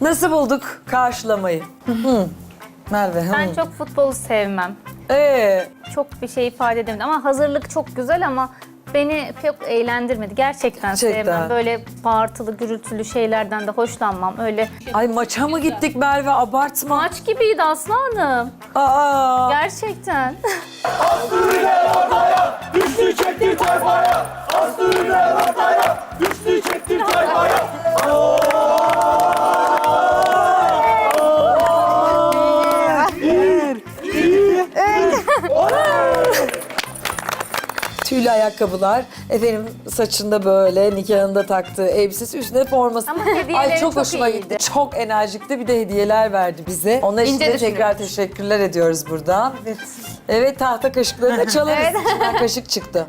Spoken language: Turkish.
Nasıl bulduk karşılamayı? Hı. Merve. hı. Ben çok futbolu sevmem. Ee, Çok bir şey ifade edemedim ama hazırlık çok güzel ama beni pek eğlendirmedi. Gerçekten, Gerçekten. sevmem. Böyle bağırtılı, gürültülü şeylerden de hoşlanmam. Öyle ay maça mı gittik Merve abartma. maç gibiydi Aslı Hanım. Aa, Gerçekten. Tüylü ayakkabılar. Efendim saçında böyle nikahında taktığı elbisesi üstüne forması. Ama hediyeleri Ay çok çok hoşuma iyiydi. gitti. Çok enerjikti bir de hediyeler verdi bize. Onlar için İnce de tekrar teşekkürler ediyoruz buradan. Evet. Evet tahta kaşıkları da çalarız. İçinden kaşık çıktı.